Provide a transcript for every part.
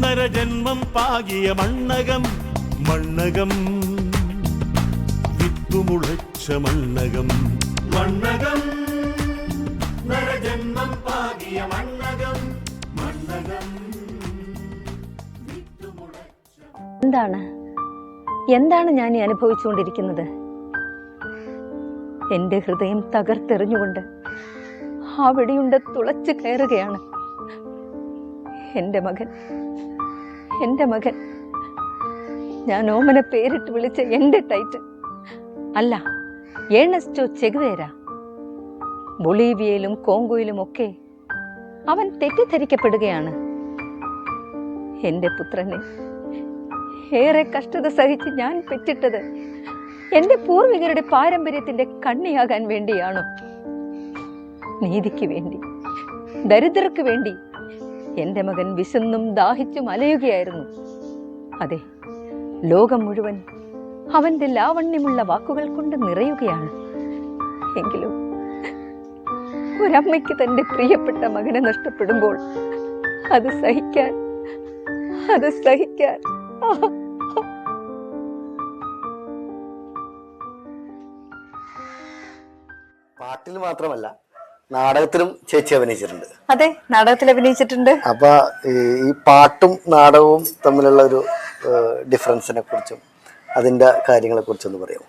നരജന്മം പാകിയ മണ്ണകം മണ്ണകം. വിത്തുമുളച്ച മണ്ണകം. മണ്ണകം നരജന്മം പാകിയ മണ്ണകം മണ്ണകം. എന്താണ്? എന്താണ് ഞാൻ ഈ അനുഭവിച്ചുകൊണ്ടിരിക്കുന്നത്? എന്റെ ഹൃദയം തകർത്തെറിഞ്ഞുകൊണ്ട് ആ വെടിയുണ്ട തുളച്ചു കയറുകയാണ്. എന്റെ മകൻ എന്റെ മകൻ. ഞാൻ ഓമനെ പേരിട്ട് വിളിച്ച എന്റെ ടൈറ്റ് അല്ല ഏണസ്റ്റോ ചെഗുവേര. ബൊളീവിയയിലും കോങ്കോയിലും ഒക്കെ അവൻ തെറ്റിദ്ധരിക്കപ്പെടുകയാണ്. എന്റെ പുത്രനെ ഏറെ കഷ്ടത സഹിച്ച് ഞാൻ പെറ്റിട്ടത് എന്റെ പൂർവികരുടെ പാരമ്പര്യത്തിന്റെ കണ്ണിയാകാൻ വേണ്ടിയാണോ? നീതിക്ക് വേണ്ടി ദരിദ്രർക്ക് വേണ്ടി എന്റെ മകൻ വിശന്നും ദാഹിച്ചും അലയുകയായിരുന്നു. അതെ ലോകം മുഴുവൻ അവന്റെ ലാവണ്യമുള്ള വാക്കുകൾ കൊണ്ട് നിറയുകയാണ്. എങ്കിലും ഒരമ്മയ്ക്ക് തന്റെ പ്രിയപ്പെട്ട മകനെ നഷ്ടപ്പെടുമ്പോൾ അത് സഹിക്കാൻ അത് സഹിക്കാൻ. പാട്ടിൽ മാത്രമല്ല നാടകത്തിലും ചേച്ചി അഭിനയിച്ചിട്ടുണ്ട്. അതെ നാടകത്തിൽ അഭിനയിച്ചിട്ടുണ്ട്. അപ്പൊ ഈ പാട്ടും നാടകവും തമ്മിലുള്ള ഒരു ഡിഫറൻസിനെ കുറിച്ചും അതിന്റെ കാര്യങ്ങളെ കുറിച്ചൊന്ന് പറയാമോ?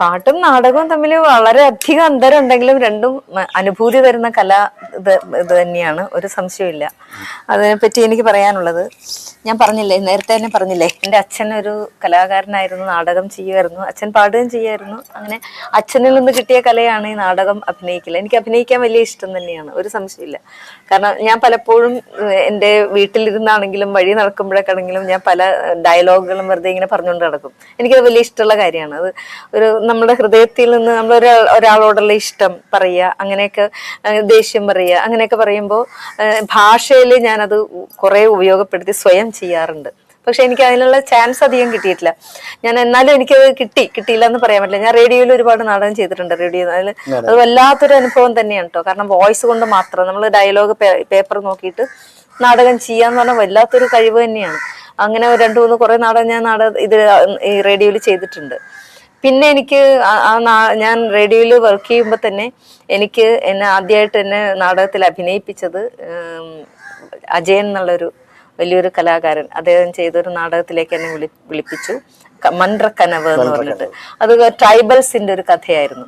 പാട്ടും നാടകവും തമ്മിൽ വളരെ അധികം അന്തരം ഉണ്ടെങ്കിലും രണ്ടും അനുഭൂതി തരുന്ന കല ഇത് ഇത് തന്നെയാണ്. ഒരു സംശയമില്ല അതിനെപ്പറ്റി എനിക്ക് പറയാനുള്ളത് ഞാൻ പറഞ്ഞില്ലേ നേരത്തെ തന്നെ പറഞ്ഞില്ലേ എന്റെ അച്ഛൻ ഒരു കലാകാരനായിരുന്നു നാടകം ചെയ്യുമായിരുന്നു അച്ഛൻ പാടുകയും ചെയ്യുമായിരുന്നു. അങ്ങനെ അച്ഛനിൽ നിന്ന് കിട്ടിയ കലയാണ് ഈ നാടകം അഭിനയിക്കൽ എനിക്ക് അഭിനയിക്കാൻ വലിയ ഇഷ്ടം തന്നെയാണ്. ഒരു സംശയമില്ല കാരണം ഞാൻ പലപ്പോഴും എന്റെ വീട്ടിലിരുന്നാണെങ്കിലും വഴി നടക്കുമ്പോഴൊക്കെ ആണെങ്കിലും ഞാൻ പല ഡയലോഗുകളും വെറുതെ ഇങ്ങനെ പറഞ്ഞുകൊണ്ട് നടക്കും. എനിക്കത് വലിയ ഇഷ്ടമുള്ള കാര്യമാണ്. അത് ഒരു നമ്മുടെ ഹൃദയത്തിൽ നിന്ന് നമ്മൾ ഒരാളോടുള്ള ഇഷ്ടം പറയുക അങ്ങനെയൊക്കെ ദേഷ്യം പറയുക അങ്ങനെയൊക്കെ പറയുമ്പോൾ ഭാഷയിൽ ഞാനത് കുറേ ഉപയോഗപ്പെടുത്തി സ്വയം ചെയ്യാറുണ്ട്. പക്ഷെ എനിക്ക് അതിനുള്ള ചാൻസ് അധികം കിട്ടിയിട്ടില്ല. ഞാൻ എന്നാലും എനിക്ക് കിട്ടി. കിട്ടിയില്ല എന്ന് പറയാൻ പറ്റില്ല. ഞാൻ റേഡിയോയിൽ ഒരുപാട് നാടകം ചെയ്തിട്ടുണ്ട്. റേഡിയോ അതിൽ അത്. വല്ലാത്തൊരു അനുഭവം തന്നെയാണ് കേട്ടോ കാരണം വോയിസ് കൊണ്ട് മാത്രം നമ്മൾ ഡയലോഗ് പേപ്പർ നോക്കിയിട്ട് നാടകം ചെയ്യാന്ന് പറഞ്ഞാൽ വല്ലാത്തൊരു കഴിവ് തന്നെയാണ്. അങ്ങനെ രണ്ടു മൂന്ന് കുറേ നാടകം ഞാൻ നാടക ഇത് ഈ റേഡിയോയിൽ ചെയ്തിട്ടുണ്ട്. പിന്നെ എനിക്ക് ഞാൻ റേഡിയോയിൽ വർക്ക് ചെയ്യുമ്പോൾ തന്നെ എനിക്ക് എന്നെ ആദ്യമായിട്ട് എന്നെ നാടകത്തിൽ അഭിനയിപ്പിച്ചത് അജയൻ എന്നുള്ളൊരു വലിയൊരു കലാകാരൻ അദ്ദേഹം ചെയ്തൊരു നാടകത്തിലേക്ക് എന്നെ വിളി വിളിപ്പിച്ചു. മന്ത്രക്കനവ് എന്ന് പറഞ്ഞിട്ട്. അത് ട്രൈബൽസിന്റെ ഒരു കഥയായിരുന്നു.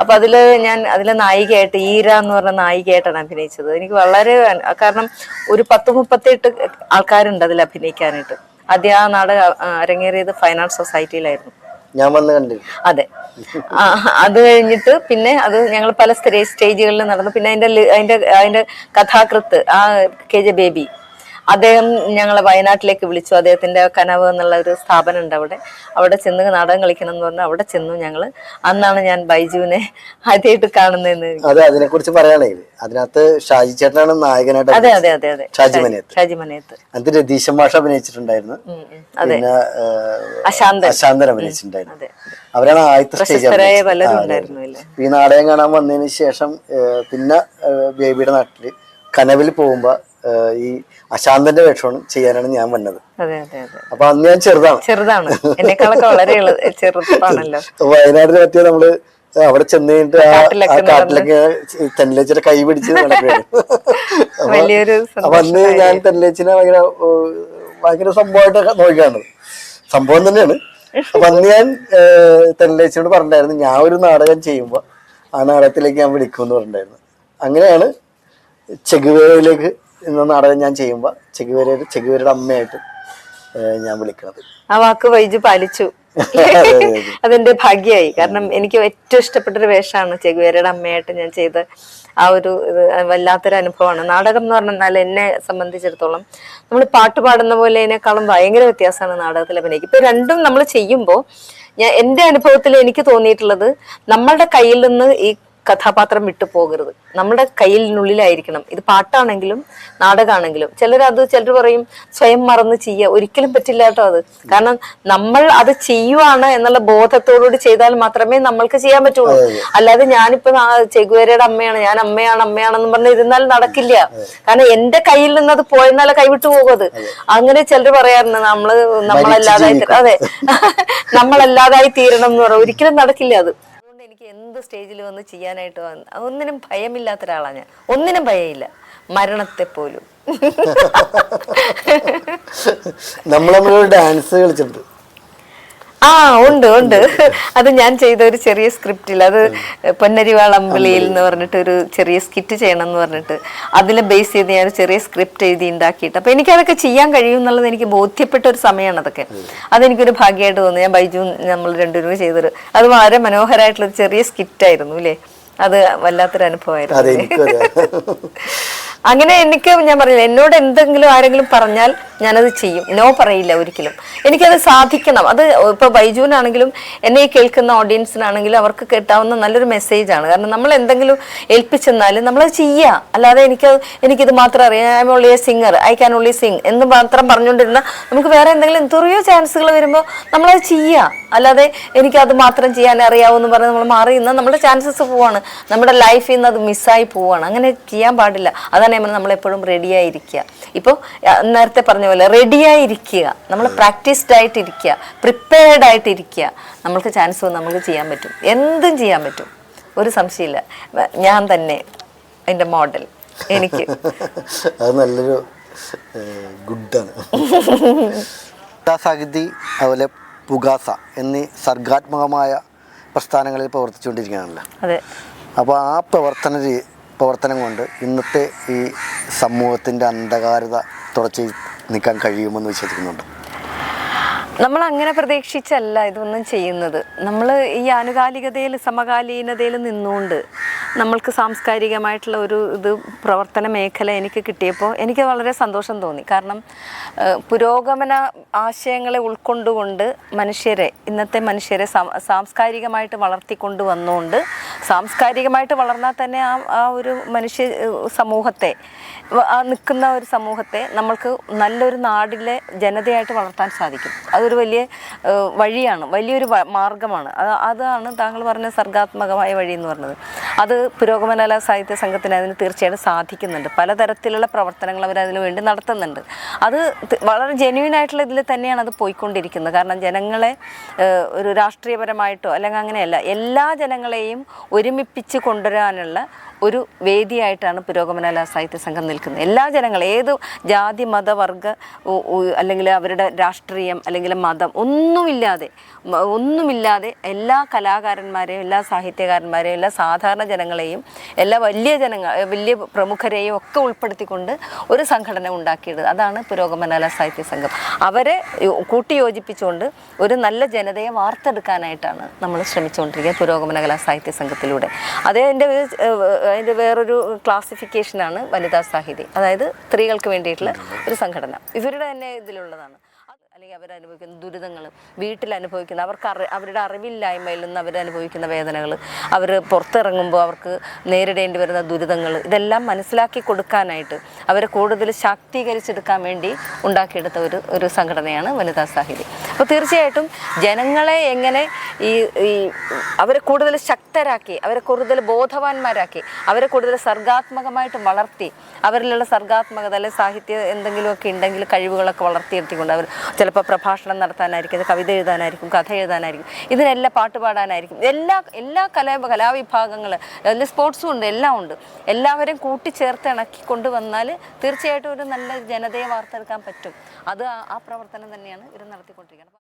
അപ്പൊ അതിൽ ഞാൻ അതിലെ നായികയായിട്ട് ഈര എന്ന് പറഞ്ഞ നായികയായിട്ടാണ് അഭിനയിച്ചത്. എനിക്ക് വളരെ കാരണം ഒരു പത്ത് മുപ്പത്തെട്ട് ആൾക്കാരുണ്ട് അതിൽ അഭിനയിക്കാനായിട്ട്. ആദ്യം ആ നാടകം അരങ്ങേറിയത് ഫൈൻ ആർട്ട് സൊസൈറ്റിയിലായിരുന്നു. ഞാൻ വന്ന് കണ്ടു അതെ. അത് കഴിഞ്ഞിട്ട് പിന്നെ അത് ഞങ്ങൾ പല സ്റ്റേ- സ്റ്റേജുകളിൽ നടന്നു. പിന്നെ അതിന്റെ അതിന്റെ അതിന്റെ കഥാകൃത്ത് ആ കെ ജെ ബേബി. അദ്ദേഹം ഞങ്ങളെ വയനാട്ടിലേക്ക് വിളിച്ചു. അദ്ദേഹത്തിന്റെ കനവ് എന്നുള്ള ഒരു സ്ഥാപനം ഉണ്ട് അവിടെ. അവിടെ ചെന്ന് നാടകം കളിക്കണം എന്ന് പറഞ്ഞു അവിടെ ചെന്നു ഞങ്ങൾ അന്നാണ് ഞാൻ ബൈജുവിനെ ആദ്യമായിട്ട് കാണുന്നതെന്ന് അതെ അതിനെ കുറിച്ച് പറയുകയാണെങ്കിൽ അതിനകത്ത് ഷാജി ചേട്ടനാണ് നായകനായിട്ട് അതെ അതെ അതെ അതെ. ഷാജി മനയത്ത് ഷാജി മനയത്ത് അതിന് രതീശൻ മാഷ അഭിനയിച്ചിട്ടുണ്ടായിരുന്നു. അതെ. പിന്നെ അശാന്തൻ. അശാന്തൻ അഭിനയിച്ചിട്ടുണ്ടായിരുന്നു. അതെ. അവരാണ് ആദ്യത്തെ സ്റ്റേജ് ഈ നാടകം കാണാൻ വന്നതിന് ശേഷം പിന്നെ ബേബിയുടെ നാട്ടിൽ കനവിൽ പോകുമ്പോ ഈ അശാന്തന്റെ വേഷമാണ് ചെയ്യാനാണ് ഞാൻ വന്നത്. അപ്പൊ അന്ന് ഞാൻ ചെറുതാണ്. ചെറുതാണ്. വളരെ ചെറുതാണല്ലോ വയനാട്ടിൽ പറ്റിയ നമ്മൾ അവിടെ ചെന്ന് കഴിഞ്ഞിട്ട് ആ- കാട്ടിലൊക്കെ തെന്നലേച്ചിയുടെ കൈ പിടിച്ച് നടക്കുകയാണ്. അപ്പൊ- അന്ന് ഞാൻ തെന്നലേച്ചിനെ ഭയങ്കര ഭയങ്കര സംഭവമായിട്ടൊക്കെ നോക്കുകയാണ് സംഭവം തന്നെയാണ്. അപ്പൊ അന്ന് ഞാൻ തെന്നലേച്ചിനോട് പറഞ്ഞിട്ടുണ്ടായിരുന്നു ഞാൻ ഒരു നാടകം ചെയ്യുമ്പോ ആ നാടകത്തിലേക്ക് ഞാൻ വിളിക്കുമെന്ന് പറഞ്ഞിട്ടുണ്ടായിരുന്നു. അങ്ങനെയാണ് ചെഗുവേരയിലേക്ക് എന്ന നാടകം ഞാൻ ചെയ്യുമ്പോ ചെകുവേര ചെകുവേരയുടെ അമ്മയായിട്ട് ഞാൻ വിളിക്കണത്. ആ വാക്ക് വൈജു പാലിച്ചു. അതെന്റെ ഭാഗ്യമായി കാരണം എനിക്ക് ഏറ്റവും ഇഷ്ടപ്പെട്ട ഒരു വേഷമാണ് ചെകുവേരയുടെ അമ്മയായിട്ട് ഞാൻ ചെയ്ത ആ ഒരു വല്ലാത്തൊരു അനുഭവമാണ്. നാടകം എന്ന് പറഞ്ഞാൽ എന്നെ സംബന്ധിച്ചിടത്തോളം നമ്മൾ പാട്ട് പാടുന്ന പോലെ അതിനേക്കാളും ഭയങ്കര വ്യത്യാസമാണ് നാടകത്തിൽ അഭിനയിക്കും ഇപ്പൊ രണ്ടും നമ്മൾ ചെയ്യുമ്പോൾ ഞാൻ എന്റെ അനുഭവത്തിൽ എനിക്ക് തോന്നിയിട്ടുള്ളത് നമ്മളുടെ കയ്യിൽ നിന്ന് ഈ കഥാപാത്രം വിട്ടു പോകരുത് നമ്മുടെ കയ്യിലിനുള്ളിലായിരിക്കണം ഇത് പാട്ടാണെങ്കിലും നാടകമാണെങ്കിലും ചിലർ അത് ചിലർ പറയും സ്വയം മറന്ന് ചെയ്യുക. ഒരിക്കലും പറ്റില്ല കേട്ടോ അത്. കാരണം നമ്മൾ അത് ചെയ്യുവാണ് എന്നുള്ള ബോധത്തോടുകൂടി ചെയ്താൽ മാത്രമേ നമ്മൾക്ക് ചെയ്യാൻ പറ്റുള്ളൂ. അല്ലാതെ ഞാനിപ്പോ ചെഗുവേരയുടെ അമ്മയാണ്. ഞാൻ അമ്മയാണ് അമ്മയാണെന്ന് പറഞ്ഞ് ഇരുന്നാൽ നടക്കില്ല. കാരണം എന്റെ കയ്യിൽ നിന്ന് അത് പോയെന്നാലേ കൈവിട്ടു പോകും അത്. അങ്ങനെ ചിലർ പറയാറുണ്ട് നമ്മൾ നമ്മളല്ലാതായി അതെ. നമ്മളല്ലാതായി തീരണം എന്ന് പറയാം. ഒരിക്കലും നടക്കില്ല അത്. എന്ത് സ്റ്റേജിൽ വന്ന് ചെയ്യാനായിട്ട് വന്ന് ഒന്നിനും ഭയമില്ലാത്ത ഒരാളാണ് ഞാൻ. ഒന്നിനും ഭയമില്ല. മരണത്തെ പോലും. നമ്മൾ ഡാൻസ് കളിച്ചിട്ടുണ്ട്. ആ ഉണ്ട് ഉണ്ട്. അത് ഞാൻ ചെയ്ത ഒരു ചെറിയ സ്ക്രിപ്റ്റിൽ. അത് പൊന്നരിവാൾ അമ്പലിയിൽ എന്ന് പറഞ്ഞിട്ട് ഒരു ചെറിയ സ്കിറ്റ് ചെയ്യണം എന്ന് പറഞ്ഞിട്ട്. അതിനെ ബേസ് ചെയ്ത് ഞാൻ ഒരു ചെറിയ സ്ക്രിപ്റ്റ് എഴുതി ഉണ്ടാക്കിയിട്ട്. അപ്പൊ എനിക്ക് അതൊക്കെ ചെയ്യാൻ കഴിയും എന്നുള്ളത് എനിക്ക് ബോധ്യപ്പെട്ട ഒരു സമയമാണ് അതൊക്കെ. അതെനിക്കൊരു ഭാഗ്യമായിട്ട് തോന്നി. ഞാൻ ബൈജു നമ്മൾ രണ്ടുപേരും ചെയ്തൊരു അത് വളരെ മനോഹരമായിട്ടുള്ള ഒരു ചെറിയ സ്കിറ്റായിരുന്നു അല്ലേ? അത് വല്ലാത്തൊരു അനുഭവമായിരുന്നു. അങ്ങനെ എനിക്ക് ഞാൻ പറഞ്ഞില്ല എന്നോട് എന്തെങ്കിലും ആരെങ്കിലും പറഞ്ഞാൽ ഞാനത് ചെയ്യും. നോ പറയില്ല ഒരിക്കലും. എനിക്കത് സാധിക്കണം. അത് ഇപ്പൊ ബൈജുവിനാണെങ്കിലും എന്നെ കേൾക്കുന്ന ഓഡിയൻസിനാണെങ്കിലും അവർക്ക് കേട്ടാവുന്ന നല്ലൊരു മെസ്സേജാണ് കാരണം നമ്മൾ എന്തെങ്കിലും ഏൽപ്പിച്ചെന്നാൽ നമ്മളത് ചെയ്യുക അല്ലാതെ എനിക്ക് എനിക്കിത് മാത്രം അറിയാം. I am only a singer I can only sing എന്ന് മാത്രം പറഞ്ഞുകൊണ്ടിരുന്ന നമുക്ക് വേറെ എന്തെങ്കിലും എത്രയോ ചാൻസുകൾ വരുമ്പോൾ നമ്മളത് ചെയ്യുക അല്ലാതെ എനിക്കത് മാത്രം ചെയ്യാൻ അറിയാവൂന്ന് പറഞ്ഞ് നമ്മൾ മാറി നമ്മുടെ ചാൻസസ് പോവാണ്. നമ്മുടെ ലൈഫിൽ നിന്ന് അത് മിസ്സായി പോവാണ്. അങ്ങനെ ചെയ്യാൻ പാടില്ല. അതാണ് ഞാൻ എപ്പോഴും നമ്മളെപ്പോഴും റെഡിയായിരിക്കുക ഇപ്പോൾ നേരത്തെ പറഞ്ഞ പോലെ റെഡിയായിരിക്കുക നമ്മൾ പ്രാക്ടീസ്ഡ് ആയിട്ടിരിക്കുക. പ്രിപ്പയർഡ് ആയിട്ടിരിക്കുക. നമ്മൾക്ക് ചാൻസ് വന്ന് നമുക്ക് ചെയ്യാൻ പറ്റും. എന്തും ചെയ്യാൻ പറ്റും. ഒരു സംശയമില്ല. ഞാൻ തന്നെ എന്റെ മോഡൽ എനിക്ക്. അത് നല്ലൊരു ഗുഡാണ്. സാഹിതി അതുപോലെ പുകാസ എന്നീ സർഗാത്മകമായ പ്രസ്ഥാനങ്ങളിൽ പ്രവർത്തിച്ചുകൊണ്ടിരിക്കുകയാണല്ലോ. അതെ. അപ്പോൾ ആ പ്രവർത്തന പ്രവർത്തനം കൊണ്ട് ഇന്നത്തെ ഈ സമൂഹത്തിന്റെ അന്ധകാരത തുടച്ച് നിൽക്കാൻ കഴിയുമെന്ന് വിശ്വസിക്കുന്നുണ്ട്. നമ്മൾ അങ്ങനെ പ്രതീക്ഷിച്ചല്ല ഇതൊന്നും ചെയ്യുന്നത്. നമ്മൾ ഈ ആനുകാലികതയിൽ സമകാലീനതയിൽ നിന്നുകൊണ്ട് നമ്മൾക്ക് സാംസ്കാരികമായിട്ടുള്ള ഒരു ഇത് പ്രവർത്തന മേഖല എനിക്ക് കിട്ടിയപ്പോൾ എനിക്ക് വളരെ സന്തോഷം തോന്നി. കാരണം പുരോഗമന ആശയങ്ങളെ ഉൾക്കൊണ്ടുകൊണ്ട് മനുഷ്യരെ ഇന്നത്തെ മനുഷ്യരെ സാംസ്കാരികമായിട്ട് വളർത്തിക്കൊണ്ട് വന്നുകൊണ്ട് സാംസ്കാരികമായിട്ട് വളർന്നാൽ തന്നെ ആ ആ ഒരു മനുഷ്യ സമൂഹത്തെ നിൽക്കുന്ന ഒരു സമൂഹത്തെ നമ്മൾക്ക് നല്ലൊരു നാടിലെ ജനതയായിട്ട് വളർത്താൻ സാധിക്കും. അതൊരു വലിയ വഴിയാണ് വലിയൊരു മാർഗമാണ്. അതാണ് താങ്കൾ പറഞ്ഞ സർഗാത്മകമായ വഴി എന്ന് പറഞ്ഞത്. അത് പുരോഗമനകല സാഹിത്യ സംഘത്തിന് അതിന് തീർച്ചയായിട്ടും സാധിക്കുന്നുണ്ട്. പലതരത്തിലുള്ള പ്രവർത്തനങ്ങൾ അവർ അതിനു വേണ്ടി നടത്തുന്നുണ്ട്. അത് വളരെ ജെന്യൂൻ ആയിട്ടുള്ള ഇതിൽ തന്നെയാണ് അത് പോയിക്കൊണ്ടിരിക്കുന്നത്. കാരണം ജനങ്ങളെ ഒരു രാഷ്ട്രീയപരമായിട്ടോ അല്ലെങ്കിൽ അങ്ങനെയല്ല എല്ലാ ജനങ്ങളെയും ഒരുമിപ്പിച്ച് കൊണ്ടുവരാനുള്ള ഒരു വേദിയായിട്ടാണ് പുരോഗമനകല സാഹിത്യ സംഘം നിൽക്കുന്നത്. എല്ലാ ജനങ്ങളും ഏത് ജാതി മത വർഗ ഉ- ഉ- അല്ലെങ്കിൽ അവരുടെ രാഷ്ട്രീയം അല്ലെങ്കിൽ മതം ഒന്നുമില്ലാതെ ഒന്നുമില്ലാതെ എല്ലാ കലാകാരന്മാരെയും എല്ലാ സാഹിത്യകാരന്മാരെയും എല്ലാ സാധാരണ ജനങ്ങളെയും എല്ലാ വലിയ ജനങ്ങൾ വലിയ പ്രമുഖരെയും ഒക്കെ ഉൾപ്പെടുത്തിക്കൊണ്ട് ഒരു സംഘടന ഉണ്ടാക്കിയത് അതാണ് പുരോഗമനകല സാഹിത്യ സംഘം. അവരെ കൂട്ടിയോജിപ്പിച്ചുകൊണ്ട് ഒരു നല്ല ജനതയെ വാർത്തെടുക്കാനായിട്ടാണ് നമ്മൾ ശ്രമിച്ചുകൊണ്ടിരിക്കുന്നത് പുരോഗമനകല സാഹിത്യ സംഘത്തിലൂടെ. അതേ എന്റെ അതിന്റെ വേറൊരു ക്ലാസിഫിക്കേഷനാണ് വനിതാ സാഹിതി. അതായത് സ്ത്രീകൾക്ക് വേണ്ടിയിട്ടുള്ള ഒരു സംഘടന. ഇവരുടെ തന്നെ ഇതിലുള്ളതാണ്. അത് അവർ അവരനുഭവിക്കുന്ന ദുരിതങ്ങൾ വീട്ടിൽ അനുഭവിക്കുന്ന അവർക്ക് അറി അവരുടെ അറിവില്ലായ്മയിൽ നിന്ന് അവർ അനുഭവിക്കുന്ന വേദനകൾ അവർ പുറത്തിറങ്ങുമ്പോൾ അവർക്ക് നേരിടേണ്ടി വരുന്ന ദുരിതങ്ങൾ ഇതെല്ലാം മനസ്സിലാക്കി കൊടുക്കാനായിട്ട് അവരെ കൂടുതൽ ശാക്തീകരിച്ചെടുക്കാൻ വേണ്ടി ഉണ്ടാക്കിയെടുത്ത ഒരു ഒരു സംഘടനയാണ് വനിതാ സാഹിതി. അപ്പോൾ തീർച്ചയായിട്ടും ജനങ്ങളെ എങ്ങനെ ഈ ഈ അവരെ കൂടുതൽ ശക്തരാക്കി അവരെ കൂടുതൽ ബോധവാന്മാരാക്കി അവരെ കൂടുതൽ സർഗാത്മകമായിട്ട് വളർത്തി അവരിലുള്ള സർഗാത്മകത അല്ലെങ്കിൽ സാഹിത്യ എന്തെങ്കിലുമൊക്കെ ഉണ്ടെങ്കിൽ കഴിവുകളൊക്കെ വളർത്തിയെടുത്തിക്കൊണ്ട് അവർ ചിലപ്പോൾ പ്രഭാഷണം നടത്താനായിരിക്കും കവിത എഴുതാനായിരിക്കും കഥ എഴുതാനായിരിക്കും ഇതിനെല്ലാം പാട്ട് പാടാനായിരിക്കും. എല്ലാ എല്ലാ കലാ കലാവിഭാഗങ്ങൾ അതിൽ സ്പോർട്സും ഉണ്ട് എല്ലാം ഉണ്ട്. എല്ലാവരും കൂട്ടിച്ചേർത്ത് ഇണക്കി കൊണ്ടുവന്നാൽ തീർച്ചയായിട്ടും ഒരു നല്ല ജനതയെ വാർത്തെടുക്കാൻ പറ്റും. അത് ആ- പ്രവർത്തനം തന്നെയാണ് ഇവർ നടത്തിക്കൊണ്ടിരിക്കുന്നത്.